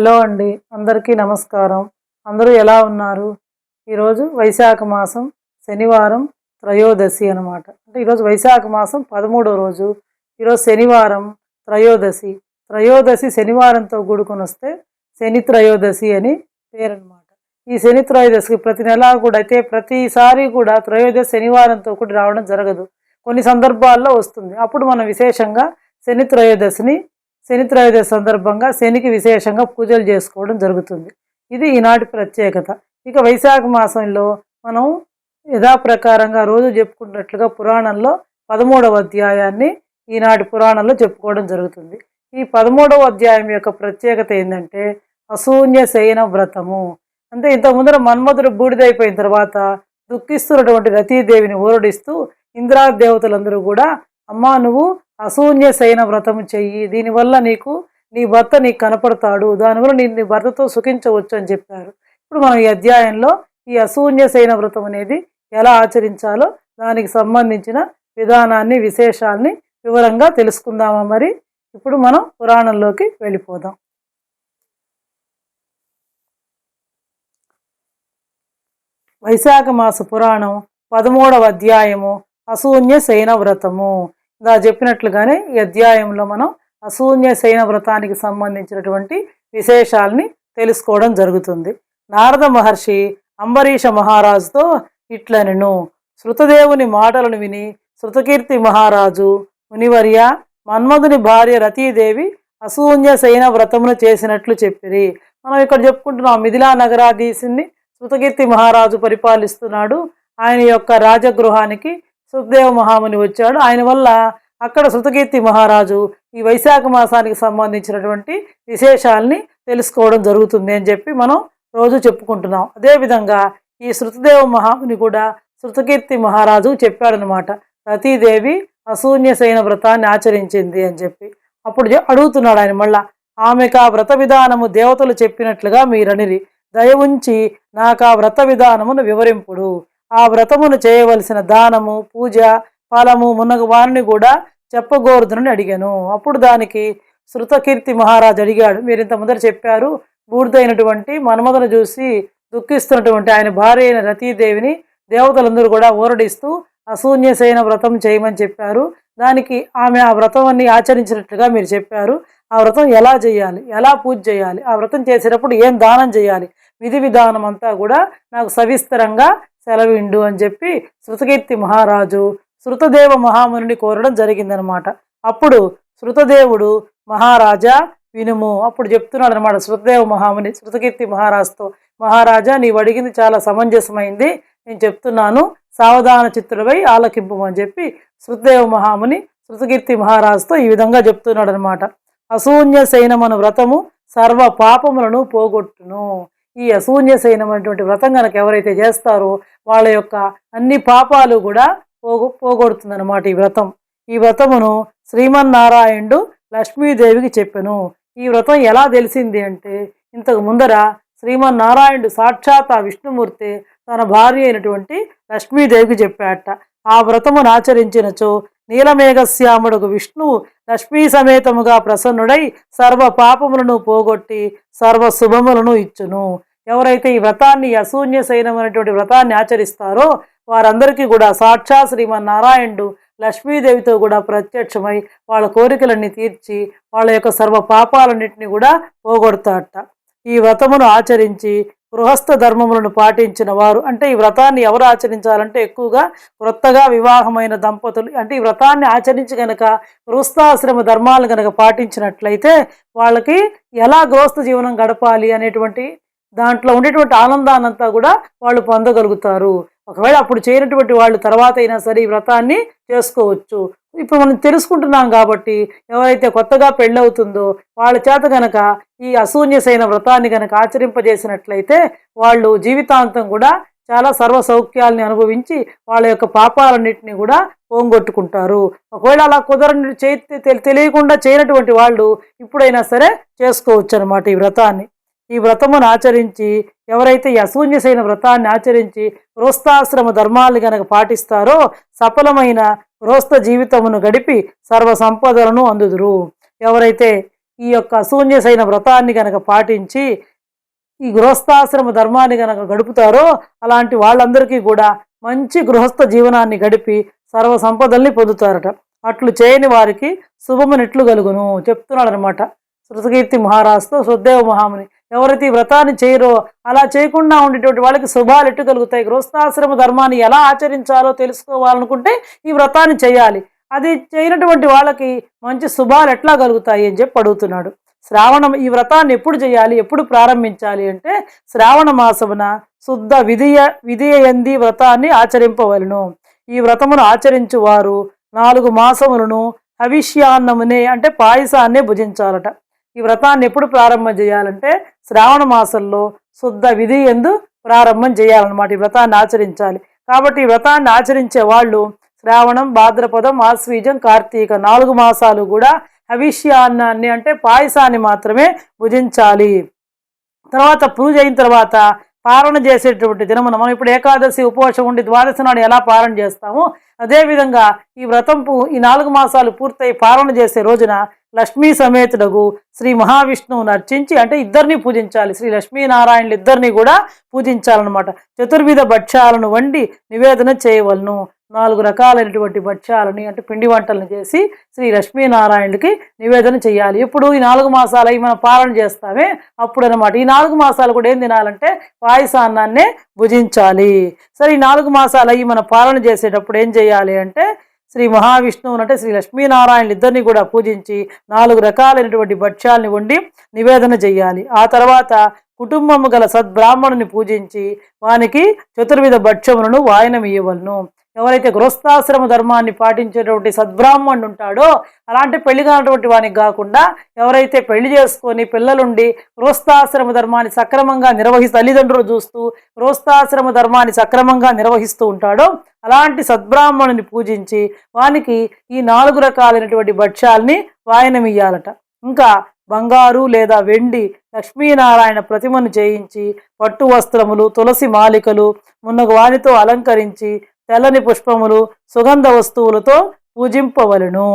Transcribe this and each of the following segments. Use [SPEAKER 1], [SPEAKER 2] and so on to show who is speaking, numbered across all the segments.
[SPEAKER 1] Hello అండి అందరికీ నమస్కారం. అందరూ ఎలా ఉన్నారు? ఈరోజు వైశాఖ మాసం శనివారం త్రయోదశి అనమాట అంటే ఈరోజు వైశాఖ మాసం పదమూడో రోజు. ఈరోజు శనివారం త్రయోదశి. త్రయోదశి శనివారంతో కూడుకొని వస్తే శని త్రయోదశి అని పేరనమాట ఈ శని త్రయోదశికి ప్రతి నెలా కూడా అయితే ప్రతిసారి కూడా త్రయోదశి శనివారంతో కూడా రావడం జరగదు. కొన్ని సందర్భాల్లో వస్తుంది. అప్పుడు మనం విశేషంగా శని త్రయోదశిని శని త్రయోదశి సందర్భంగా శనికి విశేషంగా పూజలు చేసుకోవడం జరుగుతుంది. ఇది ఈనాటి ప్రత్యేకత. ఇక వైశాఖ మాసంలో మనం యథాప్రకారంగా రోజు చెప్పుకున్నట్లుగా పురాణంలో పదమూడవ అధ్యాయాన్ని ఈనాటి పురాణంలో చెప్పుకోవడం జరుగుతుంది. ఈ పదమూడవ అధ్యాయం యొక్క ప్రత్యేకత ఏంటంటే అశూన్య శయన వ్రతము. అంటే ఇంత ముందర మన్మధుడు బూడిదైపోయిన తర్వాత దుఃఖిస్తున్నటువంటి రతీదేవిని ఊరడిస్తూ ఇంద్రా దేవతలందరూ కూడా అమ్మా నువ్వు అశూన్య శయన వ్రతము చెయ్యి. దీనివల్ల నీకు నీ భర్త నీకు కనపడతాడు. దానివల్ల నేను నీ భర్తతో సుఖించవచ్చు అని చెప్పారు. ఇప్పుడు మనం ఈ అధ్యాయంలో ఈ అశూన్య శయన వ్రతం అనేది ఎలా ఆచరించాలో దానికి సంబంధించిన విధానాన్ని విశేషాల్ని వివరంగా తెలుసుకుందామా మరి? ఇప్పుడు మనం పురాణంలోకి వెళ్ళిపోదాం. వైశాఖ మాస పురాణం పదమూడవ అధ్యాయము అశూన్య శయన వ్రతము. దా చెప్పినట్లుగానే ఈ అధ్యాయంలో మనం అశూన్య శయన వ్రతానికి సంబంధించినటువంటి విశేషాల్ని తెలుసుకోవడం జరుగుతుంది. నారద మహర్షి అంబరీష మహారాజుతో ఇట్లనెను శృతదేవుని మాటలను విని శృతకీర్తి మహారాజు మునివర్య మన్మధుని భార్య రతీదేవి అశూన్య శయన వ్రతమును చేసినట్లు చెప్పిరి. మనం ఇక్కడ చెప్పుకుంటున్నాం మిథిలా నగరాధీశుని శృతకీర్తి మహారాజు పరిపాలిస్తున్నాడు. ఆయన యొక్క రాజగృహానికి సుఖదేవ మహాముని వచ్చాడు. ఆయన వల్ల అక్కడ శృతకీర్తి మహారాజు ఈ వైశాఖ మాసానికి సంబంధించినటువంటి విశేషాల్ని తెలుసుకోవడం జరుగుతుంది అని చెప్పి మనం రోజు చెప్పుకుంటున్నాం. అదేవిధంగా ఈ శృతదేవ మహాముని కూడా శృతకీర్తి మహారాజు చెప్పాడనమాట రతీదేవి అశూన్యసైన వ్రతాన్ని ఆచరించింది అని చెప్పి. అప్పుడు అడుగుతున్నాడు ఆయన మళ్ళా ఆమెకు ఆ వ్రత విధానము దేవతలు చెప్పినట్లుగా మీరనిరి. దయ ఉంచి నాకు ఆ వ్రత విధానమును వివరింపుడు. ఆ వ్రతమును చేయవలసిన దానము పూజ ఫలము మున్నగు వారిని కూడా చెప్పగోరుదునని అడిగాను. అప్పుడు దానికి శృతకీర్తి మహారాజు అడిగాడు. మీరు ఇంత ముందర చెప్పారు. బూడిదైనటువంటి మన్మధను చూసి దుఃఖిస్తున్నటువంటి ఆయన భార్య అయిన రతీదేవిని దేవతలందరూ కూడా ఊరడిస్తూ అశూన్యసైన వ్రతం చేయమని చెప్పారు. దానికి ఆమె ఆ వ్రతాన్ని ఆచరించినట్లుగా మీరు చెప్పారు. ఆ వ్రతం ఎలా చేయాలి? ఎలా పూజ చేయాలి? ఆ వ్రతం చేసేటప్పుడు ఏం దానం చేయాలి? విధి విధానం అంతా కూడా నాకు సవిస్తరంగా సెలవిండు అని చెప్పి శృతకీర్తి మహారాజు శృతదేవ మహాముని కోరడం జరిగిందనమాట. అప్పుడు శృతదేవుడు మహారాజా వినుము అప్పుడు చెప్తున్నాడు అనమాట శృతదేవ మహాముని శృతకీర్తి మహారాజుతో మహారాజా నీవు అడిగింది చాలా సమంజసమైంది నేను చెప్తున్నాను సావధాన చిత్తులపై ఆలకింపు అని చెప్పి శృతదేవ మహాముని శృతకీర్తి మహారాజుతో ఈ విధంగా చెప్తున్నాడు అనమాట అశూన్య శైనమను వ్రతము సర్వ పాపములను పోగొట్టును. ఈ అశూన్య వ్రతం కనుక ఎవరైతే చేస్తారో వాళ్ళ యొక్క అన్ని పాపాలు కూడా పోగొ పోగొడుతుందన్నమాట ఈ వ్రతం. ఈ వ్రతమును శ్రీమన్నారాయణుడు లక్ష్మీదేవికి చెప్పెను. ఈ వ్రతం ఎలా తెలిసింది అంటే ఇంతకు ముందర శ్రీమన్నారాయణుడు సాక్షాత్ ఆ విష్ణుమూర్తి తన భార్య అయినటువంటి లక్ష్మీదేవికి చెప్పాట. ఆ వ్రతమును ఆచరించినచో నీలమేఘశ్యాముడుకు విష్ణువు లక్ష్మీ సమేతముగా ప్రసన్నుడై సర్వ పాపములను పోగొట్టి సర్వ శుభములను ఇచ్చును. ఎవరైతే ఈ వ్రతాన్ని అశూన్య శయనం అనేటువంటి వ్రతాన్ని ఆచరిస్తారో వారందరికీ కూడా సాక్షాత్ శ్రీమన్నారాయణుడు లక్ష్మీదేవితో కూడా ప్రత్యక్షమై వాళ్ళ కోరికలన్నీ తీర్చి వాళ్ళ యొక్క సర్వ పాపాలన్నింటినీ కూడా పోగొడతాట ఈ వ్రతమును ఆచరించి గృహస్థ ధర్మములను పాటించిన వారు అంటే ఈ వ్రతాన్ని ఎవరు ఆచరించాలంటే ఎక్కువగా క్రొత్తగా వివాహమైన దంపతులు అంటే ఈ వ్రతాన్ని ఆచరించి కనుక గృహస్థాశ్రమ ధర్మాలు కనుక పాటించినట్లయితే వాళ్ళకి ఎలా గృహస్థ జీవనం గడపాలి అనేటువంటి దాంట్లో ఉండేటువంటి ఆనందాన్నంతా కూడా వాళ్ళు పొందగలుగుతారు. ఒకవేళ అప్పుడు చేయనటువంటి వాళ్ళు తర్వాత అయినా సరే ఈ వ్రతాన్ని చేసుకోవచ్చు. ఇప్పుడు మనం తెలుసుకుంటున్నాం కాబట్టి ఎవరైతే కొత్తగా పెళ్ళవుతుందో వాళ్ళ చేత గనక ఈ అశూన్యసైన వ్రతాన్ని గనక ఆచరింపజేసినట్లయితే వాళ్ళు జీవితాంతం కూడా చాలా సర్వ సౌఖ్యాలని అనుభవించి వాళ్ళ యొక్క పాపాలన్నింటినీ కూడా పోంగొట్టుకుంటారు. ఒకవేళ అలా కుదరని చే తెలియకుండా చేయనటువంటి వాళ్ళు ఇప్పుడైనా సరే చేసుకోవచ్చు అనమాట ఈ వ్రతాన్ని. ఈ వ్రతమును ఆచరించి ఎవరైతే ఈ అశూన్యసైన వ్రతాన్ని ఆచరించి గృహస్థాశ్రమ ధర్మాలు గనక పాటిస్తారో సఫలమైన గృహస్థ జీవితమును గడిపి సర్వ సంపదలను అందుదురు. ఎవరైతే ఈ యొక్క అశూన్యసైన వ్రతాన్ని కనుక పాటించి ఈ గృహస్థాశ్రమ ధర్మాన్ని కనుక గడుపుతారో అలాంటి వాళ్ళందరికీ కూడా మంచి గృహస్థ జీవనాన్ని గడిపి సర్వ సంపదల్ని పొందుతారట. అట్లు చేయని వారికి శుభమునిట్లు కలుగును. చెప్తున్నాడు అనమాట శృతకీర్తి మహారాజుతో సుద్దేవ మహాముని ఎవరైతే ఈ వ్రతాన్ని చేయరో అలా చేయకుండా ఉండేటువంటి వాళ్ళకి శుభాలు ఎట్టు కలుగుతాయి? గృహస్థాశ్రమ ధర్మాన్ని ఎలా ఆచరించాలో తెలుసుకోవాలనుకుంటే ఈ వ్రతాన్ని చేయాలి. అది చేయనటువంటి వాళ్ళకి మంచి శుభాలు ఎట్లా కలుగుతాయి అని చెప్పి అడుగుతున్నాడు. శ్రావణం ఈ వ్రతాన్ని ఎప్పుడు చేయాలి? ఎప్పుడు ప్రారంభించాలి అంటే శ్రావణ మాసమున శుద్ధ విధియ విధియంది వ్రతాన్ని ఆచరింపవలను. ఈ వ్రతమును ఆచరించు వారు నాలుగు మాసములను హవిష్యాన్నమునే అంటే పాయసాన్నే భుజించాలట. ఈ వ్రతాన్ని ఎప్పుడు ప్రారంభం చేయాలంటే శ్రావణ మాసంలో శుద్ధ విధి ఎందు ప్రారంభం చేయాలన్నమాట ఈ వ్రతాన్ని ఆచరించాలి. కాబట్టి ఈ వ్రతాన్ని ఆచరించే వాళ్ళు శ్రావణం భాద్రపదం ఆశ్వీజం కార్తీక నాలుగు మాసాలు కూడా హవిష్యాన్నాన్ని అంటే పాయసాన్ని మాత్రమే భుజించాలి. తర్వాత పూజ అయిన తర్వాత పారణ చేసేటువంటి దినమున మనం ఇప్పుడు ఏకాదశి ఉపవాసం ఉండి ద్వాదశి నాడు ఎలా పారణ చేస్తామో అదేవిధంగా ఈ వ్రతంపు ఈ నాలుగు మాసాలు పూర్తయి పారణ చేసే రోజున లక్ష్మీ సమేతుడగు శ్రీ మహావిష్ణువును అర్చించి అంటే ఇద్దరిని పూజించాలి. శ్రీ లక్ష్మీనారాయణులు ఇద్దరిని కూడా పూజించాలన్నమాట. చతుర్విధ భక్ష్యాలను వండి నివేదన చేయవలను. నాలుగు రకాలైనటువంటి భక్ష్యాలని అంటే పిండి వంటలను చేసి శ్రీ లక్ష్మీనారాయణుడికి నివేదన చేయాలి. ఇప్పుడు ఈ నాలుగు మాసాలు అవి మనం పాలన చేస్తామే అప్పుడు అనమాట ఈ నాలుగు మాసాలు కూడా ఏం తినాలంటే పాయసాన్నాన్నే భుజించాలి. సరే ఈ నాలుగు మాసాలు అవి మనం పాలన చేసేటప్పుడు ఏం చేయాలి అంటే శ్రీ మహావిష్ణువుని అంటే శ్రీ లక్ష్మీనారాయణులు ఇద్దరిని కూడా పూజించి నాలుగు రకాలైనటువంటి భక్ష్యాలని వండి నివేదన చేయాలి. ఆ తర్వాత కుటుంబము గల సద్బ్రాహ్మణుని పూజించి వానికి చతుర్విధ భక్ష్యములను వాయనం ఇయ్యవలను. ఎవరైతే గృహస్థాశ్రమ ధర్మాన్ని పాటించేటువంటి సద్బ్రాహ్మణుడు ఉంటాడో అలాంటి పెళ్ళి కానటువంటి వానికి కాకుండా ఎవరైతే పెళ్ళి చేసుకొని పిల్లలుండి గృహస్థాశ్రమ ధర్మాన్ని సక్రమంగా నిర్వహిస్తూ తల్లిదండ్రులు చూస్తూ గృహస్థాశ్రమ ధర్మాన్ని సక్రమంగా నిర్వహిస్తూ ఉంటాడో అలాంటి సద్బ్రాహ్మణుని పూజించి వానికి ఈ నాలుగు రకాలైనటువంటి భక్ష్యాల్ని వాయనమియ్యాలట. ఇంకా బంగారు లేదా వెండి లక్ష్మీనారాయణ ప్రతిమను చేయించి పట్టు వస్త్రములు తులసి మాలికలు మున్నగు వానితో అలంకరించి తెల్లని పుష్పములు సుగంధ వస్తువులతో పూజింపవలను.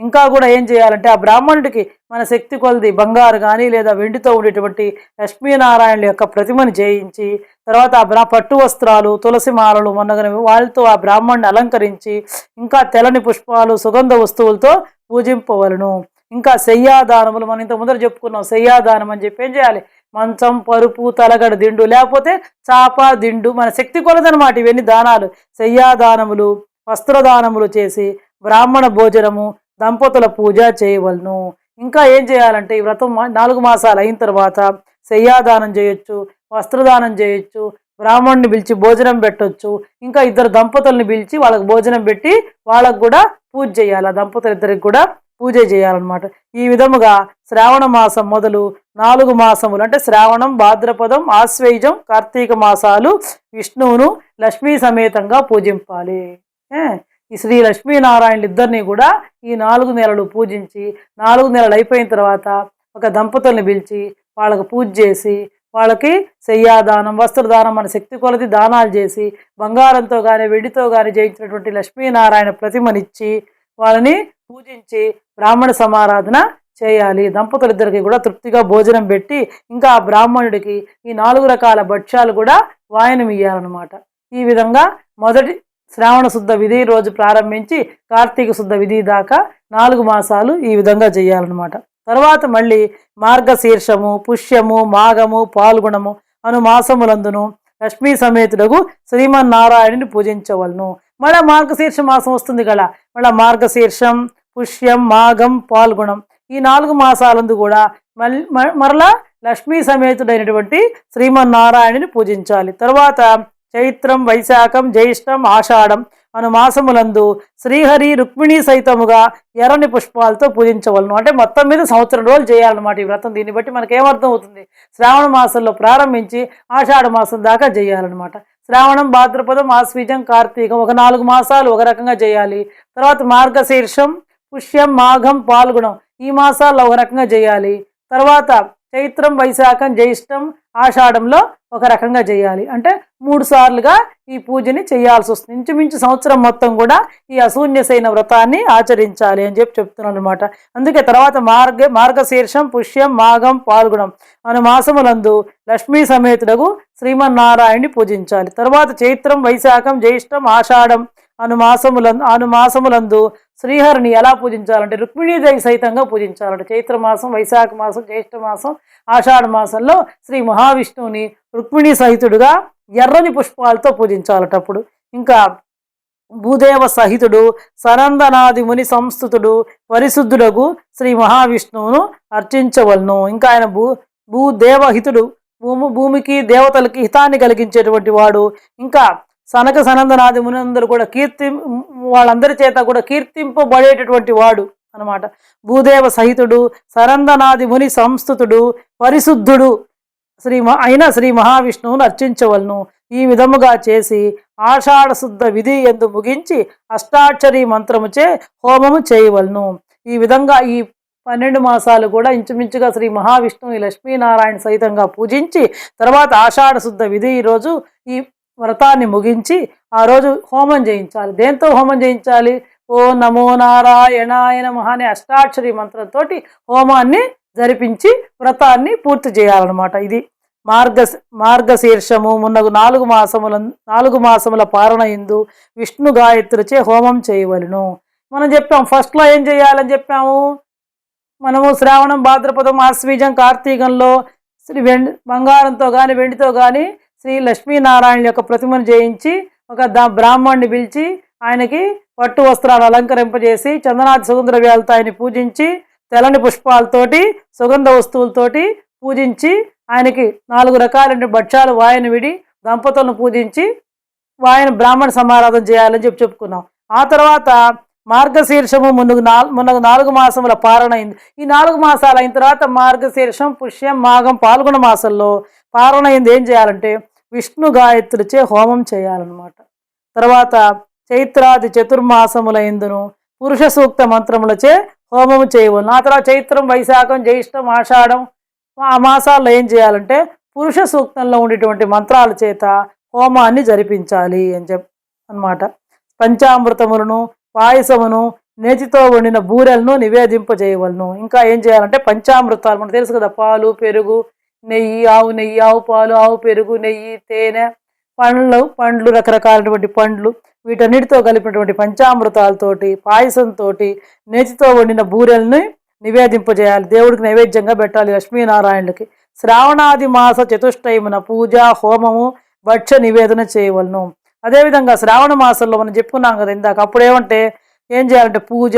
[SPEAKER 1] ఇంకా కూడా ఏం చేయాలంటే ఆ బ్రాహ్మణుడికి మన శక్తి కొలది బంగారు కానీ లేదా వెండితో ఉండేటువంటి లక్ష్మీనారాయణుల యొక్క ప్రతిమను చేయించి తర్వాత ఆ బ్రా పట్టు వస్త్రాలు తులసి మాలలు మొన్నగనవి వాళ్ళతో ఆ బ్రాహ్మణ్ణి అలంకరించి ఇంకా తెల్లని పుష్పాలు సుగంధ వస్తువులతో పూజింపవలను. ఇంకా శయ్యాదానములు మనం ఇంత ముందర చెప్పుకున్నాం శయ్యాదానం అని చెప్పి ఏం చేయాలి? మంచం పరుపు తలగడ దిండు లేకపోతే చాప దిండు మన శక్తి కొలదనమాట ఇవన్నీ దానాలు. శయ్యాదానములు వస్త్రదానములు చేసి బ్రాహ్మణ భోజనము దంపతుల పూజ చేయవలను. ఇంకా ఏం చేయాలంటే ఈ వ్రతం మా- నాలుగు మాసాలు అయిన తర్వాత శయ్యాదానం చేయొచ్చు వస్త్రదానం చేయొచ్చు బ్రాహ్మణుని పిలిచి భోజనం పెట్టొచ్చు. ఇంకా ఇద్దరు దంపతుల్ని పిలిచి వాళ్ళకి భోజనం పెట్టి వాళ్ళకు కూడా పూజ చేయాలి. ఆ దంపతులు ఇద్దరికి కూడా పూజ చేయాలన్నమాట. ఈ విధముగా శ్రావణ మాసం మొదలు నాలుగు మాసములు అంటే శ్రావణం భాద్రపదం ఆశ్వయుజం కార్తీక మాసాలు విష్ణువును లక్ష్మీ సమేతంగా పూజింపాలి. ఈ శ్రీ లక్ష్మీనారాయణులు ఇద్దరిని కూడా ఈ నాలుగు నెలలు పూజించి నాలుగు నెలలు అయిపోయిన తర్వాత ఒక దంపతుల్ని పిలిచి వాళ్ళకు పూజ చేసి వాళ్ళకి శయ్యాదానం వస్త్రదానం మన శక్తి కొలది దానాలు చేసి బంగారంతో కానీ వెండితో కానీ జయించినటువంటి లక్ష్మీనారాయణ ప్రతిమనిచ్చి వాళ్ళని పూజించి బ్రాహ్మణ సమారాధన చేయాలి. దంపతులిద్దరికి కూడా తృప్తిగా భోజనం పెట్టి ఇంకా ఆ బ్రాహ్మణుడికి ఈ నాలుగు రకాల భక్ష్యాలు కూడా వాయనం ఇయ్యాలన్నమాట ఈ విధంగా మొదటి శ్రావణ శుద్ధ విధి రోజు ప్రారంభించి కార్తీక శుద్ధ విధి దాకా నాలుగు మాసాలు ఈ విధంగా చేయాలన్నమాట. తర్వాత మళ్ళీ మార్గశీర్షము పుష్యము మాఘము పాల్గొనము అను మాసములందును లక్ష్మీ సమేతుడకు శ్రీమన్నారాయణుని పూజించవలను. మళ్ళీ మార్గశీర్ష మాసం వస్తుంది కదా. మళ్ళీ మార్గశీర్షం పుష్యం మాఘం పాల్గొనం ఈ నాలుగు మాసాలందు కూడా మరలా లక్ష్మీ సమేతుడైనటువంటి శ్రీమన్నారాయణుని పూజించాలి. తర్వాత చైత్రం వైశాఖం జ్యేష్టం ఆషాఢం అను మాసములందు శ్రీహరి రుక్మిణి సైతముగా ఎర్రని పుష్పాలతో పూజించవలను. అంటే మొత్తం మీద సంవత్సరం రోజులు చేయాలన్నమాట ఈ వ్రతం. దీన్ని బట్టి మనకేమర్థం అవుతుంది? శ్రావణ మాసంలో ప్రారంభించి ఆషాఢ మాసం దాకా చేయాలన్నమాట. శ్రావణం భాద్రపదం ఆశ్వీజం కార్తీకం ఒక నాలుగు మాసాలు ఒక రకంగా చేయాలి. తర్వాత మార్గశీర్షం పుష్యం మాఘం పాల్గొనం ఈ మాసాల్లో ఒక రకంగా చేయాలి తర్వాత చైత్రం వైశాఖం జ్యేష్టం ఆషాఢంలో ఒక రకంగా చేయాలి అంటే మూడు సార్లుగా ఈ పూజని చేయాల్సి వస్తుంది. ఇంచుమించు సంవత్సరం మొత్తం కూడా ఈ అశూన్యసైన వ్రతాన్ని ఆచరించాలి అని చెప్పి చెప్తున్నాను అనమాట అందుకే తర్వాత మార్గ మార్గశీర్షం పుష్యం మాఘం పాల్గొనం అను మాసములందు లక్ష్మీ సమేతుడకు శ్రీమన్నారాయణ్ణి పూజించాలి. తర్వాత చైత్రం వైశాఖం జ్యేష్టం ఆషాఢం అనుమాసములందు అనుమాసములందు శ్రీహరిని ఎలా పూజించాలంటే రుక్మిణీదేవి సహితంగా పూజించాలంటే చైత్రమాసం వైశాఖ మాసం జ్యేష్ఠ మాసం ఆషాఢ మాసంలో శ్రీ మహావిష్ణువుని రుక్మిణీ సహితుడుగా ఎర్రని పుష్పాలతో పూజించాలట అప్పుడు. ఇంకా భూదేవ సహితుడు సనందనాది ముని సంస్థుతుడు పరిశుద్ధుడగు శ్రీ మహావిష్ణువును అర్చించవలను. ఇంకా ఆయన భూ భూదేవహితుడు భూమి భూమికి దేవతలకి హితాన్ని కలిగించేటువంటి వాడు. ఇంకా సనక సనందనాది మునందరూ కూడా కీర్తి వాళ్ళందరి చేత కూడా కీర్తింపబడేటటువంటి వాడు అనమాట భూదేవ సహితుడు సరందనాది ముని సంస్థుతుడు పరిశుద్ధుడు. శ్రీ అయిన శ్రీ మహావిష్ణువును అర్చించవలను. ఈ విధముగా చేసి ఆషాఢశుద్ధ విధి ఎందు ముగించి అష్టాక్షరి మంత్రముచే హోమము చేయవలను. ఈ విధంగా ఈ పన్నెండు మాసాలు కూడా ఇంచుమించుగా శ్రీ మహావిష్ణువు లక్ష్మీనారాయణ సహితంగా పూజించి తర్వాత ఆషాఢ శుద్ధ విధి ఈరోజు ఈ వ్రతాన్ని ముగించి ఆ రోజు హోమం చేయించాలి దేంతో హోమం చేయించాలి ఓ నమో నారాయణాయ నమః అనే అష్టాక్షరి మంత్రంతో హోమాన్ని జరిపించి వ్రతాన్ని పూర్తి చేయాలన్నమాట ఇది. మార్గ మార్గశీర్షము మున్నగు నాలుగు మాసముల నాలుగు మాసముల పాలన ఇందు విష్ణు గాయత్రిచే హోమం చేయవలను. మనం చెప్పాం ఫస్ట్లో ఏం చేయాలని చెప్పాము? మనము శ్రావణం భాద్రపదం ఆశ్వీజం కార్తీకంలో శ్రీ వెండి బంగారంతో కానీ వెండితో కానీ శ్రీ లక్ష్మీనారాయణ యొక్క ప్రతిమను చేయించి ఒక దా బ్రాహ్మణ్ణి పిలిచి ఆయనకి పట్టు వస్త్రాలు అలంకరింపజేసి చందనాది సుగంధ ద్రవ్యాలతో ఆయన పూజించి తెల్లని పుష్పాలతోటి సుగంధ వస్తువులతోటి పూజించి ఆయనకి నాలుగు రకాలైన భక్ష్యాలు వాయన విడి దంపతులను పూజించి వాయన బ్రాహ్మణ సమారాధన చేయాలని చెప్పి చెప్పుకున్నాం. ఆ తర్వాత మార్గశీర్షము మునుగు నాలుగు మునగు నాలుగు మాసముల పాలన అయింది ఈ నాలుగు మాసాలు అయిన తర్వాత మార్గశీర్షం పుష్యం మాఘం పాల్గొన మాసంలో పాలన అయింది ఏం చేయాలంటే విష్ణు గాయత్రులచే హోమం చేయాలన్నమాట. తర్వాత చైత్రాది చతుర్మాసములైందును పురుష సూక్త మంత్రములచే హోమము చేయవలను. ఆ తర్వాత చైత్రం వైశాఖం జ్యేష్టం ఆషాఢం ఆ మాసాల్లో ఏం చేయాలంటే పురుష సూక్తంలో ఉండేటువంటి మంత్రాల చేత హోమాన్ని జరిపించాలి అని చెప్ అన్నమాట. పంచామృతములను పాయసమును నేతితో వండిన బూరెలను నివేదింపజేయవలను. ఇంకా ఏం చేయాలంటే పంచామృతాలు మనకు తెలుసు కదా పాలు పెరుగు నెయ్యి ఆవు నెయ్యి ఆవు పాలు ఆవు పెరుగు నెయ్యి తేనె పండ్లు పండ్లు రకరకాలైనటువంటి పండ్లు వీటన్నిటితో కలిపినటువంటి పంచామృతాలతోటి పాయసంతో నేతితో వండిన బూరెల్ని నివేదింపజేయాలి. దేవుడికి నైవేద్యంగా పెట్టాలి లక్ష్మీనారాయణులకి శ్రావణాది మాస చతుష్టయమున పూజ హోమము భక్ష నివేదన చేయవలను. అదేవిధంగా శ్రావణ మాసంలో మనం చెప్పుకున్నాం కదా ఇందాక అప్పుడు ఏమంటే ఏం చేయాలంటే పూజ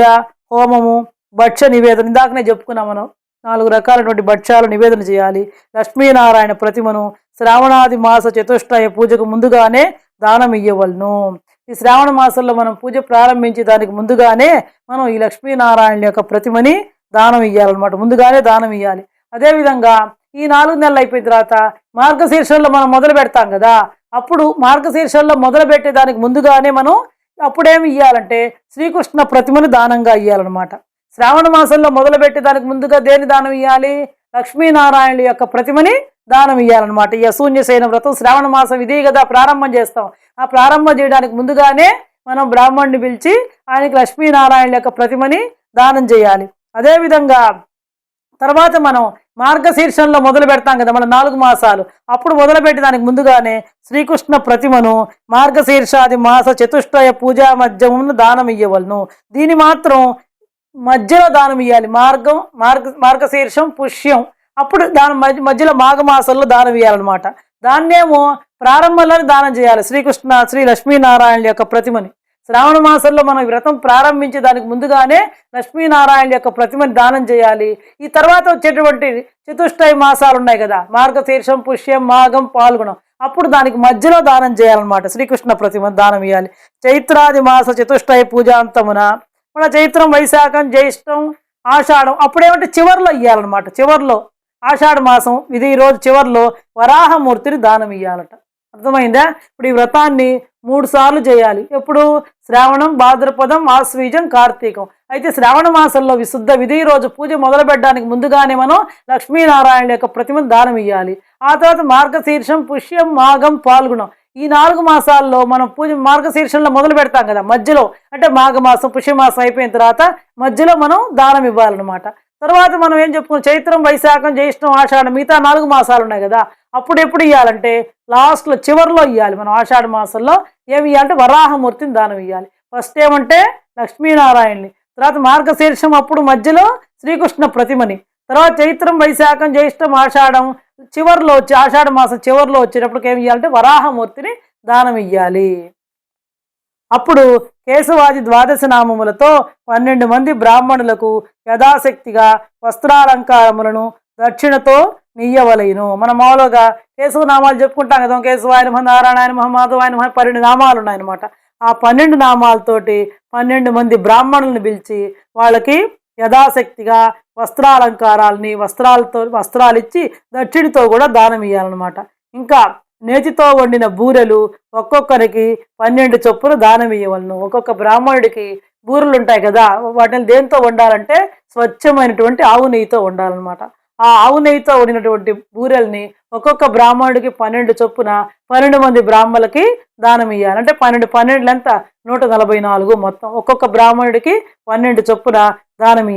[SPEAKER 1] హోమము భక్ష నివేదన ఇందాకనే చెప్పుకున్నాం మనం. నాలుగు రకాలైనటువంటి భక్ష్యాలు నివేదన చేయాలి. లక్ష్మీనారాయణ ప్రతిమను శ్రావణాది మాస చతుష్టయ పూజకు ముందుగానే దానం ఇయ్యవలను. ఈ శ్రావణ మాసంలో మనం పూజ ప్రారంభించి దానికి ముందుగానే మనం ఈ లక్ష్మీనారాయణ యొక్క ప్రతిమని దానం ఇవ్వాలన్నమాట ముందుగానే దానం ఇవ్వాలి అదేవిధంగా ఈ నాలుగు నెలలు అయిపోయిన తర్వాత మార్గశీర్షంలో మనం మొదలు పెడతాం కదా. అప్పుడు మార్గశీర్షంలో మొదలు పెట్టే దానికి ముందుగానే మనం అప్పుడేమి ఇవ్వాలంటే శ్రీకృష్ణ ప్రతిమను దానంగా ఇవ్వాలన్నమాట శ్రావణ మాసంలో మొదలుపెట్టి దానికి ముందుగా దేని దానం ఇవ్వాలి లక్ష్మీనారాయణ యొక్క ప్రతిమని దానం ఇవ్వాలన్నమాట ఈ అశూన్యసైన వ్రతం శ్రావణ మాసం ఇదే కదా ప్రారంభం చేస్తాం. ఆ ప్రారంభం చేయడానికి ముందుగానే మనం బ్రాహ్మణుని పిలిచి ఆయనకి లక్ష్మీనారాయణ యొక్క ప్రతిమని దానం చేయాలి. అదేవిధంగా తర్వాత మనం మార్గశీర్షంలో మొదలు పెడతాం కదా మన నాలుగు మాసాలు. అప్పుడు మొదలుపెట్టి దానికి ముందుగానే శ్రీకృష్ణ ప్రతిమను మార్గశీర్షాది మాస చతుష్టయ పూజా మధ్యమును దానం ఇయ్యవలను. దీని మాత్రం మధ్యలో దానం ఇవ్వాలి మార్గం మార్గ మార్గశీర్షం పుష్యం. అప్పుడు దాని మధ్య మధ్యలో మాఘమాసంలో దానం ఇవ్వాలన్నమాట దాన్నేమో ప్రారంభంలోనే దానం చేయాలి. శ్రీకృష్ణ శ్రీ లక్ష్మీనారాయణ యొక్క ప్రతిమని. శ్రావణ మాసంలో మనం వ్రతం ప్రారంభించే దానికి ముందుగానే లక్ష్మీనారాయణ యొక్క ప్రతిమని దానం చేయాలి. ఈ తర్వాత వచ్చేటువంటి చతుష్టయ మాసాలు ఉన్నాయి కదా. మార్గశీర్షం పుష్యం మాఘం పాల్గొనం. అప్పుడు దానికి మధ్యలో దానం చేయాలన్నమాట. శ్రీకృష్ణ ప్రతిమని దానం ఇవ్వాలి చైత్రాది మాస చతుష్టయ పూజాంతమున మన చైత్రం వైశాఖం జ్యేష్టం ఆషాఢం అప్పుడేమంటే చివర్లో ఇవ్వాలన్నమాట చివర్లో ఆషాఢ మాసం ఇది ఈరోజు రోజు చివర్లో వరాహమూర్తిని దానం ఇవ్వాలట అర్థమైందా? ఇప్పుడు ఈ వ్రతాన్ని మూడు సార్లు చేయాలి. ఎప్పుడు? శ్రావణం భాద్రపదం ఆశ్వీజం కార్తీకం. అయితే శ్రావణ మాసంలో విశుద్ధ విధి రోజు పూజ మొదలు పెట్టడానికి ముందుగానే మనం లక్ష్మీనారాయణ యొక్క ప్రతిమను దానం ఇవ్వాలి ఆ తర్వాత మార్గశీర్షం పుష్యం మాఘం పాల్గొనం. ఈ నాలుగు మాసాల్లో మనం పూజ మార్గశీర్షంలో మొదలు పెడతాం కదా మధ్యలో. అంటే మాఘమాసం పుష్యమాసం అయిపోయిన తర్వాత మధ్యలో మనం దానం ఇవ్వాలన్నమాట. తర్వాత మనం ఏం చెప్పుకున్నాం? చైత్రం వైశాఖం జ్యేష్ఠం ఆషాఢం మిగతా నాలుగు మాసాలు ఉన్నాయి కదా. అప్పుడు ఎప్పుడు ఇవ్వాలంటే లాస్ట్లో చివరిలో ఇవ్వాలి మనం ఆషాఢ మాసంలో. ఏమి ఇవ్వాలంటే వరాహమూర్తిని దానం ఇవ్వాలి ఫస్ట్ ఏమంటే లక్ష్మీనారాయణని. తర్వాత మార్గశీర్షం అప్పుడు మధ్యలో శ్రీకృష్ణ ప్రతిమని. తర్వాత చైత్రం వైశాఖం జ్యేష్ఠం ఆషాఢం చివరిలో వచ్చి ఆషాఢ మాసం చివరిలో వచ్చేటప్పటికి ఏమి ఇవ్వాలంటే వరాహమూర్తిని దానం ఇవ్వాలి అప్పుడు కేశవాది ద్వాదశ నామములతో పన్నెండు మంది బ్రాహ్మణులకు యథాశక్తిగా వస్త్రాలంకారములను దక్షిణతో నీయవలయును మన మామూలుగా కేశవ నామాలు చెప్పుకుంటాం కదా కేశవాయన మహ నారాయణ మహ మాధవాయన మహ పన్నెండు నామాలు ఉన్నాయన్నమాట. ఆ పన్నెండు నామాలతోటి పన్నెండు మంది బ్రాహ్మణులను పిలిచి వాళ్ళకి యథాశక్తిగా వస్త్రాలంకారాలని వస్త్రాలతో వస్త్రాలు ఇచ్చి దక్షిణతో కూడా దానం ఇవ్వాలన్నమాట ఇంకా నేతితో వండిన బూరెలు ఒక్కొక్కరికి పన్నెండు చొప్పున దానం ఇవ్వవలను ఒక్కొక్క బ్రాహ్మణుడికి బూరెలు ఉంటాయి కదా వాటిని దేంతో వండాలంటే స్వచ్ఛమైనటువంటి ఆవు నెయ్యితో వండాలన్నమాట. ఆ ఆవు నెయ్యితో వండినటువంటి బూరెల్ని ఒక్కొక్క బ్రాహ్మణుడికి పన్నెండు చొప్పున పన్నెండు మంది బ్రాహ్మణులకి దానం ఇవ్వాలి అంటే పన్నెండు పన్నెండులంతా నూట నలభై నాలుగు మొత్తం. ఒక్కొక్క బ్రాహ్మణుడికి పన్నెండు చొప్పున దానం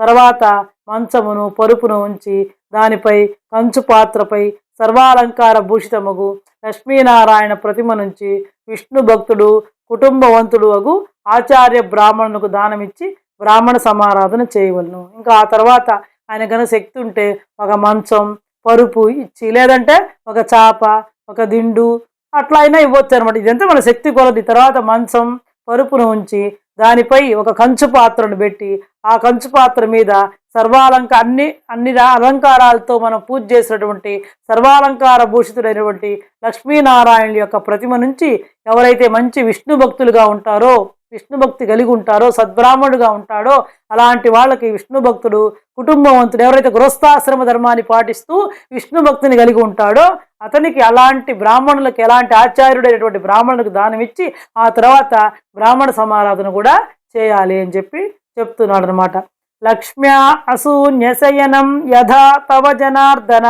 [SPEAKER 1] తర్వాత మంచమును పరుపును ఉంచి దానిపై కంచు పాత్రపై సర్వాలంకార భూషితమగు లక్ష్మీనారాయణ ప్రతిమ నుంచి విష్ణు భక్తుడు కుటుంబవంతుడు అగు ఆచార్య బ్రాహ్మణులకు దానమిచ్చి బ్రాహ్మణ సమారాధన చేయవలను. ఇంకా ఆ తర్వాత ఆయన కనుక శక్తి ఉంటే ఒక మంచం పరుపు ఇచ్చి లేదంటే ఒక చాప ఒక దిండు అట్లా అయినా ఇవ్వచ్చు అనమాట ఇదంతా మన శక్తి కొలది. తర్వాత మంచం పరుపును ఉంచి దానిపై ఒక కంచు పాత్రను పెట్టి ఆ కంచు పాత్ర మీద సర్వాలంక అన్ని అన్ని అలంకారాలతో మనం పూజ చేసినటువంటి సర్వాలంకార భూషితుడైనటువంటి లక్ష్మీనారాయణుల యొక్క ప్రతిమ నుంచి ఎవరైతే మంచి విష్ణు భక్తులుగా ఉంటారో విష్ణు భక్తి కలిగి ఉంటారో సద్బ్రాహ్మణుడుగా ఉంటాడో అలాంటి వాళ్ళకి విష్ణు భక్తుడు కుటుంబవంతుడు ఎవరైతే గృహస్థాశ్రమ ధర్మాన్ని పాటిస్తూ విష్ణు భక్తిని కలిగి ఉంటాడో అతనికి అలాంటి బ్రాహ్మణులకు ఎలాంటి ఆచార్యుడైనటువంటి బ్రాహ్మణులకు దానం ఇచ్చి ఆ తర్వాత బ్రాహ్మణ సమారాధన కూడా చేయాలి అని చెప్పి చెప్తున్నాడు అనమాట లక్ష్మ్యా అసూన్యశయనం యథా తవ జనార్దన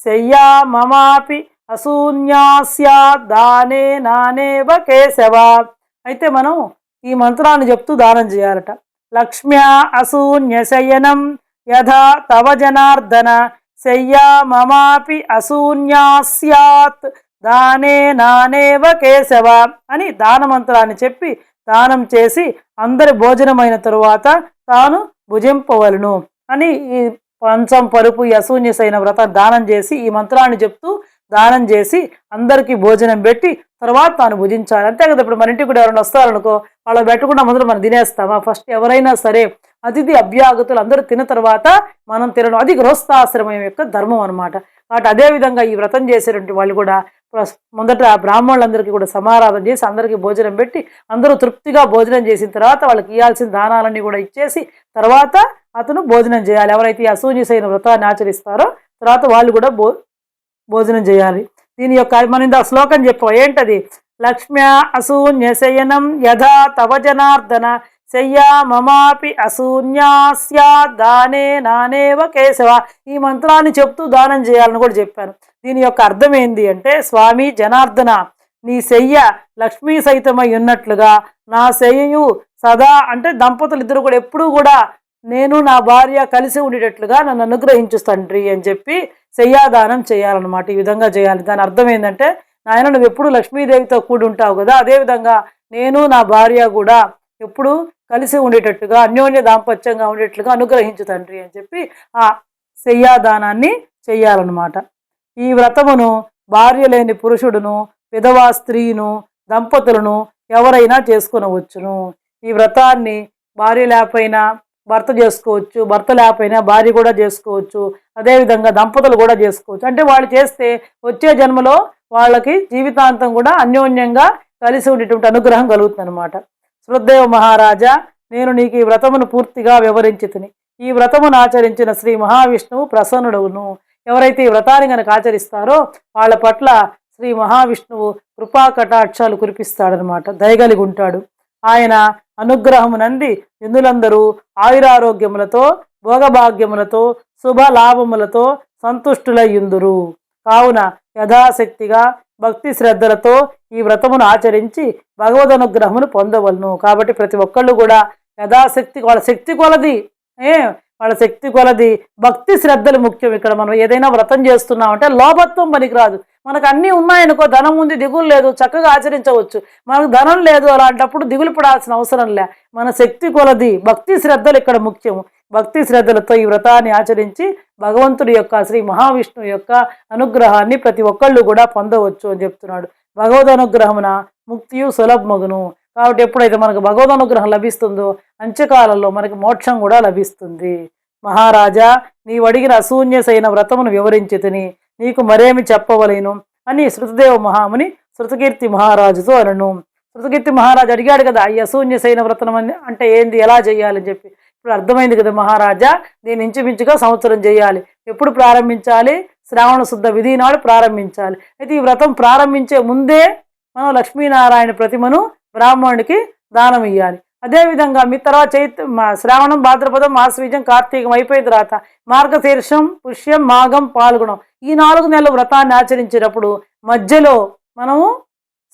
[SPEAKER 1] శయ్యా మమాపి అసూన్యాస్యా దానే నానేవ కేశవ. అయితే మనం ఈ మంత్రాన్ని చెప్తూ దానం చేయాలట. లక్ష్మ్యా అసూన్యశయనం యథా తవ జనార్దన శయ్యా మమాపి అశూన్యా స్యాత్. దానే నానేవ కేశవ అని దానమంత్రాన్ని చెప్పి దానం చేసి అందరి భోజనమైన తరువాత తాను భుజింపవలను అని ఈ పంచం పరుపు ఈ అశూన్యసైన వ్రతం దానం చేసి ఈ మంత్రాన్ని చెప్తూ దానం చేసి అందరికీ భోజనం పెట్టి తర్వాత తాను భుజించాలి. అంతే కదా ఇప్పుడు మన ఇంటికి కూడా ఎవరైనా వస్తారనుకో వాళ్ళు పెట్టకుండా ముందు మనం తినేస్తామా? ఫస్ట్ ఎవరైనా సరే అతిథి అభ్యాగతులు అందరూ తిన్న తర్వాత మనం తినడం అది గృహస్థాశ్రమం యొక్క ధర్మం అనమాట కాబట్టి అదేవిధంగా ఈ వ్రతం చేసేటువంటి వాళ్ళు కూడా మొదట బ్రాహ్మణులందరికీ కూడా సమారాధన చేసి అందరికీ భోజనం పెట్టి అందరూ తృప్తిగా భోజనం చేసిన తర్వాత వాళ్ళకి ఇవ్వాల్సిన దానాలన్నీ కూడా ఇచ్చేసి తర్వాత అతను భోజనం చేయాలి. ఎవరైతే ఈ అసూన్యసైన వ్రతాన్ని ఆచరిస్తారో తర్వాత వాళ్ళు కూడా భో భోజనం చేయాలి. దీని యొక్క మనం ఇంత శ్లోకం చెప్పు. ఏంటది? అశూన్య శయనం యథా తవ జనార్దన శయ్యా మమాపి అశూన్యాస్యా దానే నానేవ కేశవ. ఈ మంత్రాన్ని చెప్తూ దానం చేయాలని కూడా చెప్పాను. దీని యొక్క అర్థం ఏంది అంటే స్వామి జనార్దన నీ శయ్య లక్ష్మీ సైతమై ఉన్నట్లుగా నా శయ్యయు సదా అంటే దంపతులు ఇద్దరు కూడా ఎప్పుడూ కూడా నేను నా భార్య కలిసి ఉండేటట్లుగా నన్ను అనుగ్రహించు తండ్రి అని చెప్పి శయ్యాదానం చేయాలన్నమాట. ఈ విధంగా చేయాలి. దాని అర్థం ఏంటంటే నాయన నువ్వు ఎప్పుడు లక్ష్మీదేవితో కూడి ఉంటావు కదా? అదేవిధంగా నేను నా భార్య కూడా ఎప్పుడు కలిసి ఉండేటట్టుగా అన్యోన్య దాంపత్యంగా ఉండేటట్లుగా అనుగ్రహించు తండ్రి అని చెప్పి ఆ శయ్యాదానాన్ని చేయాలన్నమాట. ఈ వ్రతమును భార్య లేని పురుషుడును విధవా స్త్రీను దంపతులను ఎవరైనా చేసుకునవచ్చును. ఈ వ్రతాన్ని భార్య లేకపోయినా భర్త చేసుకోవచ్చు భర్త లేకపోయినా భార్య కూడా చేసుకోవచ్చు అదేవిధంగా దంపతులు కూడా చేసుకోవచ్చు. అంటే వాళ్ళు చేస్తే వచ్చే జన్మలో వాళ్ళకి జీవితాంతం కూడా అన్యోన్యంగా కలిసి ఉండేటువంటి అనుగ్రహం కలుగుతుంది అనమాట శ్రద్ధేవ మహారాజా నేను నీకు ఈ వ్రతమును పూర్తిగా వివరించి ఈ వ్రతమును ఆచరించిన శ్రీ మహావిష్ణువు ప్రసన్నుడవును ఎవరైతే ఈ వ్రతాన్ని కనుక ఆచరిస్తారో వాళ్ళ పట్ల శ్రీ మహావిష్ణువు కృపా కటాక్షాలు కురిపిస్తాడనమాట దయగలిగి ఉంటాడు. ఆయన అనుగ్రహము నంది ఇందులందరూ ఆయురారోగ్యములతో భోగభాగ్యములతో శుభ లాభములతో సంతుష్టులయ్యుందురు. కావున యథాశక్తిగా భక్తి శ్రద్ధలతో ఈ వ్రతమును ఆచరించి భగవద్ అనుగ్రహమును పొందవలను. కాబట్టి ప్రతి ఒక్కళ్ళు కూడా యథాశక్తి వాళ్ళ శక్తి కొలది. ఏ? వాళ్ళ శక్తి కొలది భక్తి శ్రద్ధలు ముఖ్యం ఇక్కడ మనం ఏదైనా వ్రతం చేస్తున్నామంటే లోభత్వం పనికిరాదు. మనకు అన్నీ ఉన్నాయనుకో ధనం ఉంది దిగులు లేదు చక్కగా ఆచరించవచ్చు. మనకు ధనం లేదు అలాంటప్పుడు దిగులు పడాల్సిన అవసరం లే. మన శక్తి కొలది భక్తి శ్రద్ధలు ఇక్కడ ముఖ్యము. భక్తి శ్రద్ధలతో ఈ వ్రతాన్ని ఆచరించి భగవంతుడి యొక్క శ్రీ మహావిష్ణువు యొక్క అనుగ్రహాన్ని ప్రతి ఒక్కళ్ళు కూడా పొందవచ్చు అని చెప్తున్నాడు. భగవద్ అనుగ్రహమున ముక్తియు సులభమగును. కాబట్టి ఎప్పుడైతే మనకు భగవద్ అనుగ్రహం లభిస్తుందో అంత్యకాలంలో మనకి మోక్షం కూడా లభిస్తుంది. మహారాజా నీవు అడిగిన అశూన్యసైన వ్రతమును వివరించి తిని నీకు మరేమి చెప్పవలేను అని శృతదేవ మహాముని శృతకీర్తి మహారాజుతో అనను. శృతకీర్తి మహారాజు అడిగాడు కదా ఈ అశూన్యసైన వ్రతం అని అంటే ఏంది ఎలా చేయాలని చెప్పి. ఇప్పుడు అర్థమైంది కదా మహారాజా దీని ఇంచుమించుగా సంవత్సరం చేయాలి. ఎప్పుడు ప్రారంభించాలి? శ్రావణ శుద్ధ విధి నాడు ప్రారంభించాలి. అయితే ఈ వ్రతం ప్రారంభించే ముందే మనం లక్ష్మీనారాయణ ప్రతిమను బ్రాహ్మణుడికి దానం ఇవ్వాలి అదేవిధంగా మీ తర్వాత చైత్ర శ్రావణం భాద్రపదం మాసవీజం కార్తీకం అయిపోయిన తర్వాత మార్గశీర్షం పుష్యం మాఘం పాల్గొనం ఈ నాలుగు నెలల వ్రతాన్ని ఆచరించేటప్పుడు మధ్యలో మనము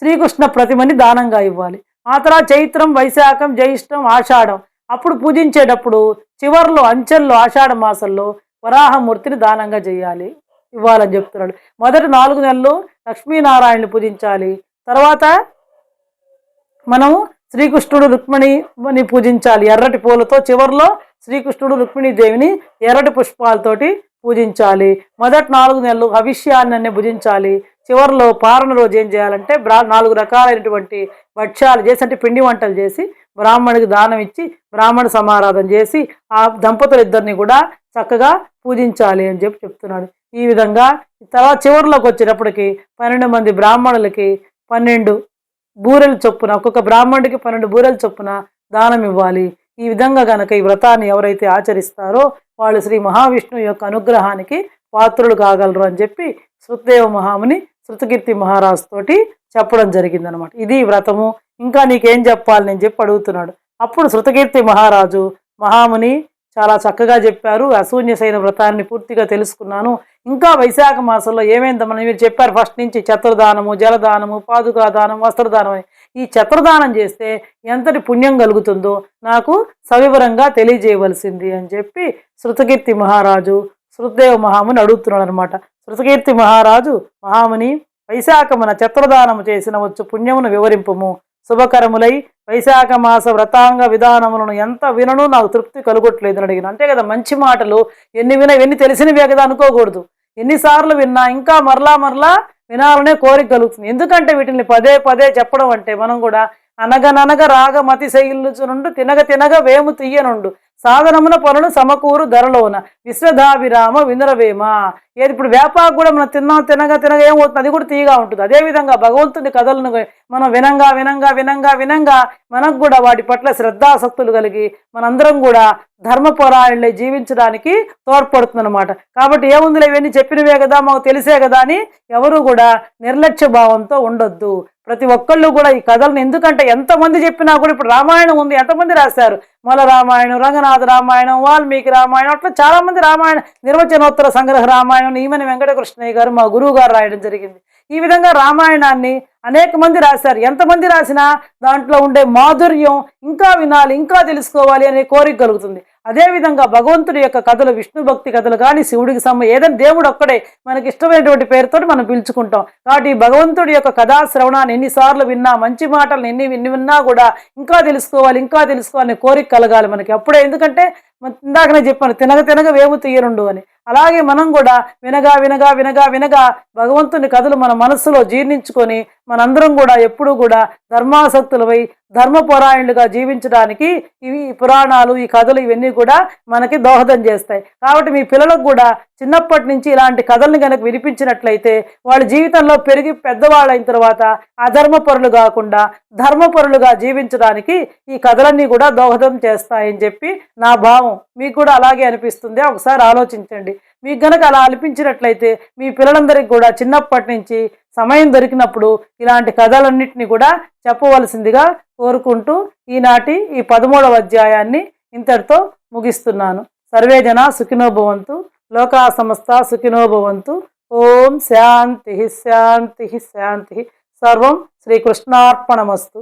[SPEAKER 1] శ్రీకృష్ణ ప్రతిమని దానంగా ఇవ్వాలి. ఆ తర్వాత చైత్రం వైశాఖం జ్యేష్టం ఆషాఢం అప్పుడు పూజించేటప్పుడు చివర్లో అంచెల్లో ఆషాఢ మాసంలో వరాహమూర్తిని దానంగా చేయాలి. ఇవ్వాలని చెప్తున్నాడు. మొదటి నాలుగు నెలలు లక్ష్మీనారాయణని పూజించాలి. తర్వాత మనం శ్రీకృష్ణుడు రుక్మిణిని పూజించాలి. ఎర్రటి పూలతో చివరిలో శ్రీకృష్ణుడు రుక్మిణీదేవిని ఎర్రటి పుష్పాలతోటి పూజించాలి. మొదటి నాలుగు నెలలు హవిష్యాన్ని భుజించాలి. చివరిలో పారణ రోజు ఏం చేయాలంటే బ్రా నాలుగు రకాలైనటువంటి భక్ష్యాలు చేసి అంటే పిండి వంటలు చేసి బ్రాహ్మణుడికి దానం ఇచ్చి బ్రాహ్మణ సమారాధన చేసి ఆ దంపతులు ఇద్దరిని కూడా చక్కగా పూజించాలి అని చెప్పి చెప్తున్నాడు. ఈ విధంగా తర్వాత చివరిలోకి వచ్చేటప్పటికి పన్నెండు మంది బ్రాహ్మణులకి పన్నెండు బూరెల చొప్పున ఒక్కొక్క బ్రాహ్మణుడికి పన్నెండు బూరెల చొప్పున దానం ఇవ్వాలి. ఈ విధంగా గనక ఈ వ్రతాన్ని ఎవరైతే ఆచరిస్తారో వాళ్ళు శ్రీ మహావిష్ణువు యొక్క అనుగ్రహానికి పాత్రులు కాగలరు అని చెప్పి శృతదేవ మహాముని శృతకీర్తి మహారాజు తోటి చెప్పడం జరిగిందనమాట. ఇది వ్రతము. ఇంకా నీకేం చెప్పాలి? నేను చెప్పి అడుగుతున్నాడు. అప్పుడు శృతకీర్తి మహారాజు మహాముని చాలా చక్కగా చెప్పారు. అశూన్యసైన వ్రతాన్ని పూర్తిగా తెలుసుకున్నాను. ఇంకా వైశాఖ మాసంలో ఏమైందమ్మని మీరు చెప్పారు. ఫస్ట్ నుంచి చతుర్దానము జలదానము పాదుకాదానం వస్త్రదానం. అని ఈ చత్రదానం చేస్తే ఎంతటి పుణ్యం కలుగుతుందో నాకు సవివరంగా తెలియజేయవలసింది అని చెప్పి శృతకీర్తి మహారాజు శృతదేవ మహాముని అడుగుతున్నాడు అనమాట శృతకీర్తి మహారాజు మహాముని వైశాఖమున చత్రదానము చేసిన వచ్చు పుణ్యమును వివరింపుము. శుభకరములై వైశాఖ మాస వ్రతాంగ విధానములను ఎంత వినను నాకు తృప్తి కలుగట్లేదు అడిగిన. అంతే కదా మంచి మాటలు ఎన్ని విన ఎన్ని తెలిసినవే కదా అనుకోకూడదు. ఎన్నిసార్లు విన్నా ఇంకా మరలా మరలా వినాలనే కోరిక కలుగుతుంది. ఎందుకంటే వీటిని పదే పదే చెప్పడం అంటే మనం కూడా అనగననగ రాగమతి శైలుచునుండు తినగ తినగ వేము తీయనుండు. సాధనమున పనులు సమకూరు ధరలోన. విశ్వధావిరామ వినురవేమ? ఏది ఇప్పుడు వేపాకు కూడా మనం తిన్నాం తినగా తినగా ఏమవుతుంది? అది కూడా తీయగా ఉంటుంది. అదేవిధంగా భగవంతుని కథలను మనం వినంగా వినంగా వినంగా వినంగా మనకు కూడా వాటి పట్ల శ్రద్ధాసక్తులు కలిగి మనందరం కూడా ధర్మపరాయణులై జీవించడానికి తోడ్పడుతుందనమాట కాబట్టి ఏముందిలే ఇవన్నీ చెప్పినవే కదా మాకు తెలిసే కదా అని ఎవరు కూడా నిర్లక్ష్య భావంతో ఉండొద్దు. ప్రతి ఒక్కళ్ళు కూడా ఈ కథలను ఎందుకంటే ఎంతమంది చెప్పినా కూడా ఇప్పుడు రామాయణం ఉంది ఎంతమంది రాశారు? మల రామాయణం రంగనాథ రామాయణం వాల్మీకి రామాయణం అట్లా చాలామంది రామాయణ రామాయణం నిర్వచనోత్తర సంగ్రహ రామాయణం ఈమెన వెంకటకృష్ణయ్య గారు మా గురువు గారు రాయడం జరిగింది. ఈ విధంగా రామాయణాన్ని అనేక మంది రాశారు. ఎంతమంది రాసినా దాంట్లో ఉండే మాధుర్యం ఇంకా వినాలి ఇంకా తెలుసుకోవాలి అనే కోరిక కలుగుతుంది. అదేవిధంగా భగవంతుడి యొక్క కథలు విష్ణు భక్తి కథలు కానీ శివుడికి సమ ఏదైనా దేవుడు ఒక్కడే మనకి ఇష్టమైనటువంటి పేరుతో మనం పిలుచుకుంటాం. కాబట్టి భగవంతుడి యొక్క కథా శ్రవణాన్ని ఎన్నిసార్లు విన్నా మంచి మాటలు ఎన్ని విన్నా కూడా ఇంకా తెలుసుకోవాలి ఇంకా తెలుసుకోవాలనే కోరిక కలగాలి మనకి. అప్పుడే ఎందుకంటే ఇందాక ఇందాకనే చెప్పాను తినగ తినగ వేము తీయరుండు అని. అలాగే మనం కూడా వినగా వినగా వినగా వినగా భగవంతుని కథలు మన మనస్సులో జీర్ణించుకొని మనందరం కూడా ఎప్పుడూ కూడా ధర్మాసక్తులపై ధర్మపరాయణులుగా జీవించడానికి ఇవి పురాణాలు ఈ కథలు ఇవన్నీ కూడా మనకి దోహదం చేస్తాయి. కాబట్టి మీ పిల్లలకు కూడా చిన్నప్పటి నుంచి ఇలాంటి కథల్ని కనుక వినిపించినట్లయితే వాళ్ళ జీవితంలో పెరిగి పెద్దవాళ్ళైన తర్వాత అధర్మపరులు కాకుండా ధర్మపరులుగా జీవించడానికి ఈ కథలన్నీ కూడా దోహదం చేస్తాయని చెప్పి నా భావం. మీకు కూడా అలాగే అనిపిస్తుంది? ఒకసారి ఆలోచించండి. మీకు గనక అలా అనిపించినట్లయితే మీ పిల్లలందరికీ కూడా చిన్నప్పటి నుంచి సమయం దొరికినప్పుడు ఇలాంటి కథలన్నింటినీ కూడా చెప్పవలసిందిగా కోరుకుంటూ ఈనాటి ఈ పదమూడవ అధ్యాయాన్ని ఇంతటితో ముగిస్తున్నాను. సర్వే జన సుఖినోభవంతు లోకా సంస్థ సుఖినోభవంతు ఓం శాంతి శాంతి శాంతి. సర్వం శ్రీకృష్ణార్పణమస్తు.